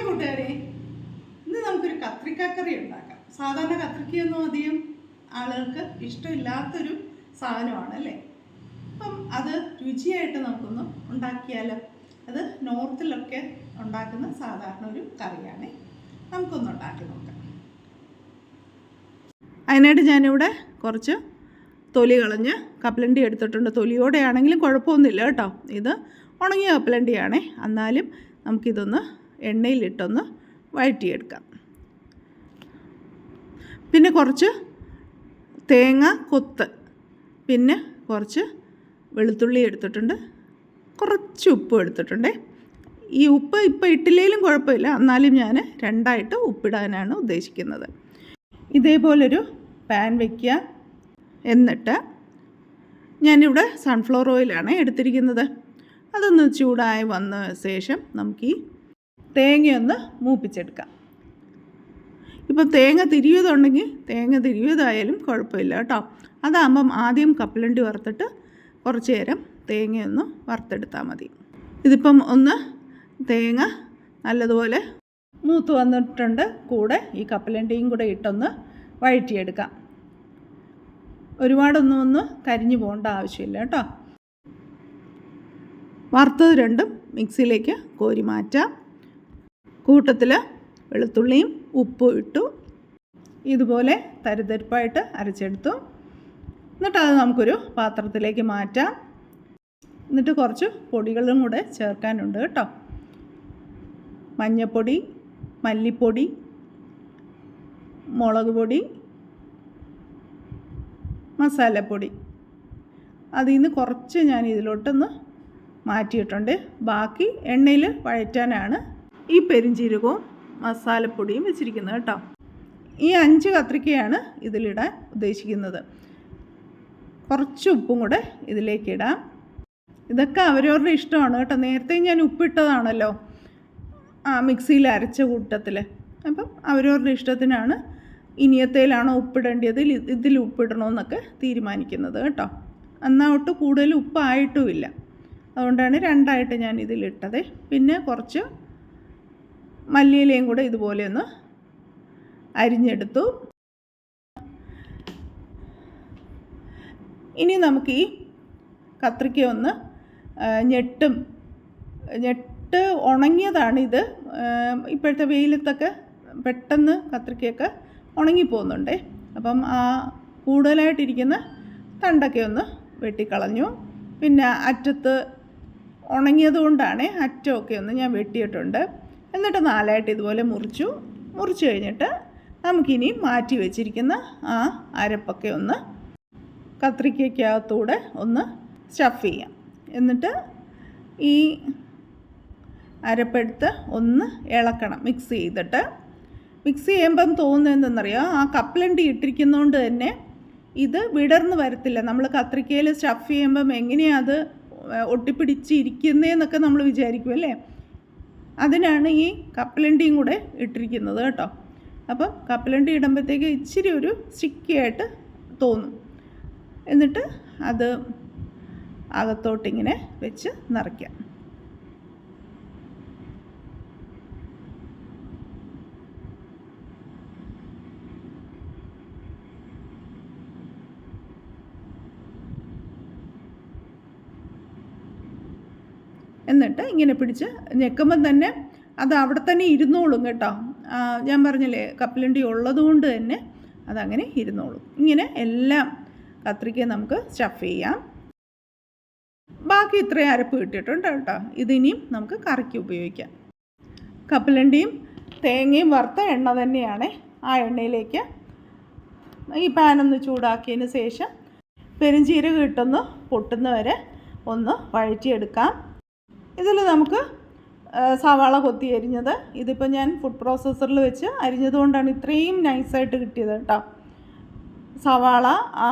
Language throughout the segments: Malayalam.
ഹായ് കൂട്ടുകാരെ? ഇന്ന് നമുക്കൊരു കത്രിക്കക്കറി ഉണ്ടാക്കാം. സാധാരണ കത്രിക്കയൊന്നും അധികം ആളുകൾക്ക് ഇഷ്ടമില്ലാത്തൊരു സാധനമാണ് അല്ലേ അപ്പം അത് രുചിയായിട്ട് നമുക്കൊന്ന് ഉണ്ടാക്കിയാലോ? അത് നോർത്തിലൊക്കെ ഉണ്ടാക്കുന്ന സാധാരണ ഒരു കറിയാണ്. നമുക്കൊന്ന് ഉണ്ടാക്കി നോക്കാം. അതിനായിട്ട് ഞാനിവിടെ കുറച്ച് തൊലി കളഞ്ഞ് കപ്പലണ്ടി എടുത്തിട്ടുണ്ട്. തൊലിയോടെ ആണെങ്കിലും കുഴപ്പമൊന്നുമില്ല കേട്ടോ. ഇത് ഉണങ്ങിയ കപ്പലണ്ടിയാണേ. എന്നാലും നമുക്കിതൊന്ന് എണ്ണയിലിട്ടൊന്ന് വഴറ്റിയെടുക്കാം. പിന്നെ കുറച്ച് തേങ്ങ കൊത്ത്. പിന്നെ കുറച്ച് വെളുത്തുള്ളി എടുത്തിട്ടുണ്ട്. കുറച്ച് ഉപ്പ് എടുത്തിട്ടുണ്ട്. ഈ ഉപ്പ് ഇപ്പോൾ ഇട്ടില്ലെങ്കിലും കുഴപ്പമില്ല. എന്നാലും ഞാൻ രണ്ടായിട്ട് ഉപ്പിടാനാണ് ഉദ്ദേശിക്കുന്നത്. ഇതേപോലൊരു പാൻ വയ്ക്കുക എന്നിട്ട് ഞാനിവിടെ സൺഫ്ലവർ ഓയിലാണ് എടുത്തിരിക്കുന്നത്. അതൊന്ന് ചൂടായി വന്ന ശേഷം നമുക്ക് ഈ തേങ്ങയൊന്ന് മൂപ്പിച്ചെടുക്കാം. ഇപ്പം തേങ്ങ തിരിയതുണ്ടെങ്കിൽ തേങ്ങ തിരിയതായാലും കുഴപ്പമില്ല കേട്ടോ. അതാകുമ്പം ആദ്യം കപ്പലണ്ടി വറുത്തിട്ട് കുറച്ച് നേരം തേങ്ങയൊന്ന് വറുത്തെടുത്താൽ മതി. ഇതിപ്പം ഒന്ന് തേങ്ങ നല്ലതുപോലെ മൂത്ത് വന്നിട്ടുണ്ട്. കൂടെ ഈ കപ്പലണ്ടിയും കൂടെ ഇട്ടൊന്ന് വഴറ്റിയെടുക്കാം. ഒരുപാടൊന്നും ഒന്ന് കരിഞ്ഞു പോകേണ്ട ആവശ്യമില്ല കേട്ടോ. വറുത്തത് രണ്ടും മിക്സിയിലേക്ക് കോരി മാറ്റാം. കൂട്ടത്തിൽ വെളുത്തുള്ളിയും ഉപ്പും ഇട്ടു. ഇതുപോലെ തരിതരിപ്പായിട്ട് അരച്ചെടുത്തു. എന്നിട്ട് അത് നമുക്കൊരു പാത്രത്തിലേക്ക് മാറ്റാം. എന്നിട്ട് കുറച്ച് പൊടികളും കൂടെ ചേർക്കാനുണ്ട് കേട്ടോ. മഞ്ഞൾപ്പൊടി മല്ലിപ്പൊടി മുളക് പൊടി മസാലപ്പൊടി. അതിൽ നിന്ന് കുറച്ച് ഞാൻ ഇതിലോട്ടൊന്ന് മാറ്റിയിട്ടുണ്ട്. ബാക്കി എണ്ണയിൽ വഴറ്റാനാണ് ഈ പെരിഞ്ചീരകവും മസാലപ്പൊടിയും വെച്ചിരിക്കുന്നത് കേട്ടോ. ഈ അഞ്ച് കത്രിക്കയാണ് ഇതിലിടാൻ ഉദ്ദേശിക്കുന്നത്. കുറച്ച് ഉപ്പും കൂടെ ഇതിലേക്ക് ഇടാം. ഇതൊക്കെ അവരവരുടെ ഇഷ്ടമാണ് കേട്ടോ. നേരത്തെ ഞാൻ ഉപ്പിട്ടതാണല്ലോ ആ മിക്സിയിൽ അരച്ച കൂട്ടത്തിൽ അപ്പം അവരവരുടെ ഇഷ്ടത്തിനാണ് ഇനിയത്തേലാണോ ഉപ്പിടേണ്ടത്? ഇതിൽ ഉപ്പിടണമെന്നൊക്കെ തീരുമാനിക്കുന്നത് കേട്ടോ. അന്നോട്ട് കൂടുതൽ ഉപ്പായിട്ടുമില്ല. അതുകൊണ്ടാണ് രണ്ടായിട്ട് ഞാൻ ഇതിലിട്ടത്. പിന്നെ കുറച്ച് മല്ലിയിലയും കൂടെ ഇതുപോലെ ഒന്ന് അരിഞ്ഞെടുത്തു. ഇനി നമുക്ക് ഈ കത്രിക്ക ഒന്ന് ഞെട്ടും ഞെട്ട് ഇത്. ഇപ്പോഴത്തെ വെയിലത്തൊക്കെ പെട്ടെന്ന് കത്രിക്കയൊക്കെ ഉണങ്ങിപ്പോകുന്നുണ്ടേ അപ്പം ആ കൂടുതലായിട്ടിരിക്കുന്ന തണ്ടൊക്കെ ഒന്ന് വെട്ടിക്കളഞ്ഞു. പിന്നെ അറ്റത്ത് ഉണങ്ങിയത് കൊണ്ടാണ് അറ്റമൊക്കെ ഒന്ന് ഞാൻ വെട്ടിയിട്ടുണ്ട്. എന്നിട്ട് നാലായിട്ട് ഇതുപോലെ മുറിച്ചു. മുറിച്ച് കഴിഞ്ഞിട്ട് നമുക്കിനി മാറ്റി വെച്ചിരിക്കുന്ന ആ അരപ്പൊക്കെ ഒന്ന് കത്രിക്കകത്തൂടെ ഒന്ന് സ്റ്റഫ് ചെയ്യാം. എന്നിട്ട് ഈ അരപ്പെടുത്ത് ഒന്ന് ഇളക്കണം മിക്സ് ചെയ്തിട്ട്. മിക്സ് ചെയ്യുമ്പം തോന്നുന്നത് എന്തെന്നറിയോ ആ കപ്പലണ്ടി ഇട്ടിരിക്കുന്നതുകൊണ്ട് തന്നെ ഇത് വിടർന്ന് വരത്തില്ല. നമ്മൾ കത്രിക്കയിൽ സ്റ്റഫ് ചെയ്യുമ്പം എങ്ങനെയാണ് അത് ഒട്ടിപ്പിടിച്ചിരിക്കുന്നതെന്നൊക്കെ നമ്മൾ വിചാരിക്കും അല്ലേ? അതിനാണ് ഈ കപ്പലണ്ടിയും കൂടെ ഇട്ടിരിക്കുന്നത് കേട്ടോ. അപ്പം കപ്പലണ്ടി ഇടുമ്പോഴത്തേക്ക് ഇച്ചിരി ഒരു സ്റ്റിക്കി ആയിട്ട് തോന്നും. എന്നിട്ട് അത് അകത്തോട്ടിങ്ങനെ വെച്ച് നിറയ്ക്കാം. എന്നിട്ട് ഇങ്ങനെ പിടിച്ച് ഞെക്കുമ്പം തന്നെ അത് അവിടെ തന്നെ ഇരുന്നോളും കേട്ടോ. ഞാൻ പറഞ്ഞില്ലേ കപ്പലണ്ടി ഉള്ളതുകൊണ്ട് തന്നെ അതങ്ങനെ ഇരുന്നോളും. ഇങ്ങനെ എല്ലാം കത്രിക്ക നമുക്ക് സ്റ്റഫ് ചെയ്യാം. ബാക്കി ഇത്രയും അരപ്പ് കിട്ടിയിട്ടുണ്ട് കേട്ടോ. ഇതിനിയും നമുക്ക് കറിക്ക് ഉപയോഗിക്കാം. കപ്പലണ്ടിയും തേങ്ങയും വറുത്ത എണ്ണ തന്നെയാണ് ആ എണ്ണയിലേക്ക് ഈ പാനൊന്ന് ചൂടാക്കിയതിന് ശേഷം പെരുംജീരകം ഇട്ടൊന്ന് പൊട്ടുന്നവരെ ഒന്ന് വഴറ്റിയെടുക്കാം. ഇതിൽ നമുക്ക് സവാള കൊത്തി അരിഞ്ഞത്. ഇതിപ്പോൾ ഞാൻ ഫുഡ് പ്രോസസ്സറിൽ വെച്ച് അരിഞ്ഞതുകൊണ്ടാണ് ഇത്രയും നൈസായിട്ട് കിട്ടിയത് കേട്ടോ. സവാള ആ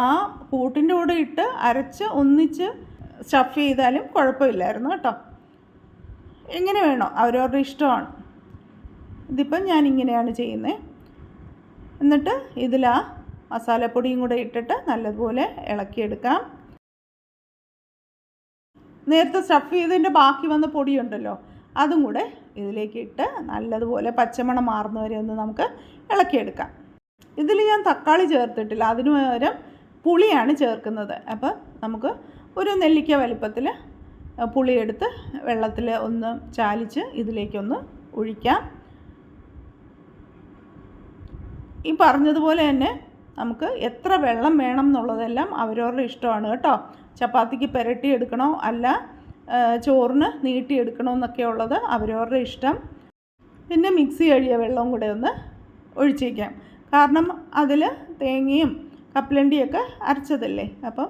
കൂട്ടിന്റെ കൂടെ ഇട്ട് അരച്ച് ഒന്നിച്ച് സ്റ്റഫ് ചെയ്താലും കുഴപ്പമില്ലായിരുന്നു കേട്ടോ. എങ്ങനെ വേണോ അവരവരുടെ ഇഷ്ടമാണ്. ഇതിപ്പം ഞാൻ ഇങ്ങനെയാണ് ചെയ്യുന്നത് എന്നിട്ട് ഇതിൽ ആ മസാലപ്പൊടിയും കൂടെ ഇട്ടിട്ട് നല്ലതുപോലെ ഇളക്കിയെടുക്കാം. നേരത്തെ സ്റ്റഫ് ചെയ്തതിന്റെ ബാക്കി വന്ന പൊടിയുണ്ടല്ലോ അതും കൂടെ ഇതിലേക്ക് ഇട്ട് നല്ലതുപോലെ പച്ചമണം മാറുന്നവരെ ഒന്ന് നമുക്ക് ഇളക്കിയെടുക്കാം. ഇതിൽ ഞാൻ തക്കാളി ചേർത്തിട്ടില്ല അതിനു പകരം പുളിയാണ് ചേർക്കുന്നത്. അപ്പം നമുക്ക് ഒരു നെല്ലിക്ക വലിപ്പത്തിൽ പുളിയെടുത്ത് വെള്ളത്തിൽ ഒന്ന് ചാലിച്ച് ഇതിലേക്കൊന്ന് ഒഴിക്കാം. ഈ പറഞ്ഞതുപോലെ തന്നെ നമുക്ക് എത്ര വെള്ളം വേണം എന്നുള്ളതെല്ലാം അവരവരുടെ ഇഷ്ടമാണ് കേട്ടോ. ചപ്പാത്തിക്ക് പുരട്ടി എടുക്കണോ അല്ല ചോറിന് നീട്ടിയെടുക്കണോ എന്നൊക്കെ ഉള്ളത് അവരവരുടെ ഇഷ്ടം. പിന്നെ മിക്സി കഴിയ വെള്ളവും കൂടെ ഒന്ന് ഒഴിച്ചേക്കാം. കാരണം അതിൽ തേങ്ങയും കപ്പലണ്ടിയൊക്കെ അരച്ചതല്ലേ. അപ്പം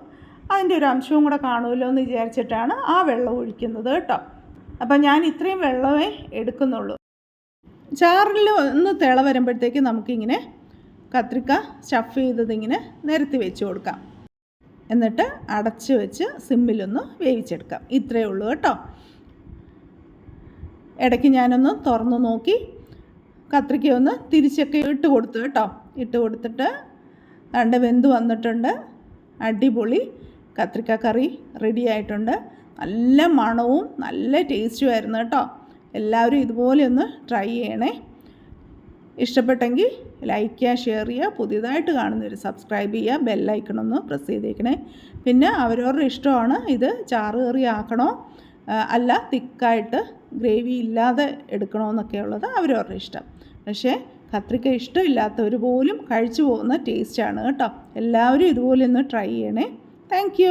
അതിന്റെ ഒരു അംശവും കൂടെ കാണുമല്ലോ എന്ന് വിചാരിച്ചിട്ടാണ് ആ വെള്ളം ഒഴിക്കുന്നത് കേട്ടോ. അപ്പം ഞാൻ ഇത്രയും വെള്ളമേ എടുക്കുന്നുള്ളൂ. ചാറിൽ ഒന്ന് തിള വരുമ്പോഴത്തേക്ക് നമുക്കിങ്ങനെ കത്രിക്ക സ്റ്റഫ് ചെയ്തതിങ്ങനെ നിരത്തി വെച്ച് കൊടുക്കാം. എന്നിട്ട് അടച്ച് വെച്ച് സിമ്മിലൊന്ന് വേവിച്ചെടുക്കാം. ഇത്രയേ ഉള്ളൂ കേട്ടോ. ഇടയ്ക്ക് ഞാനൊന്ന് തുറന്ന് നോക്കി കത്രിക്ക ഒന്ന് തിരിച്ചൊക്കെ ഇട്ട് കൊടുത്തു കേട്ടോ. ഇട്ട് കൊടുത്തിട്ട് രണ്ട് വെന്ത് വന്നിട്ടുണ്ട്. അടിപൊളി കത്രിക്ക കറി റെഡി ആയിട്ടുണ്ട്. നല്ല മണവും നല്ല ടേസ്റ്റുമായിരുന്നു കേട്ടോ. എല്ലാവരും ഇതുപോലെ ഒന്ന് ട്രൈ ചെയ്യണേ. ഇഷ്ടപ്പെട്ടെങ്കിൽ ലൈക്ക് ചെയ്യുക ഷെയർ ചെയ്യുക പുതിയതായിട്ട് കാണുന്നവർ സബ്സ്ക്രൈബ് ചെയ്യുക ബെല്ലൈക്കണൊന്ന് പ്രസ് ചെയ്തേക്കണേ. പിന്നെ അവരവരുടെ ഇഷ്ടമാണ് ഇത് ചാറ് കറി ആക്കണോ അല്ല തിക്കായിട്ട് ഗ്രേവി ഇല്ലാതെ എടുക്കണമെന്നൊക്കെ ഉള്ളത് അവരവരുടെ ഇഷ്ടം. പക്ഷേ കത്രിക്ക ഇഷ്ടമില്ലാത്തവർ പോലും കഴിച്ചു പോകുന്ന ടേസ്റ്റാണ് കേട്ടോ. എല്ലാവരും ഇതുപോലെ ഒന്ന് ട്രൈ ചെയ്യണേ. താങ്ക്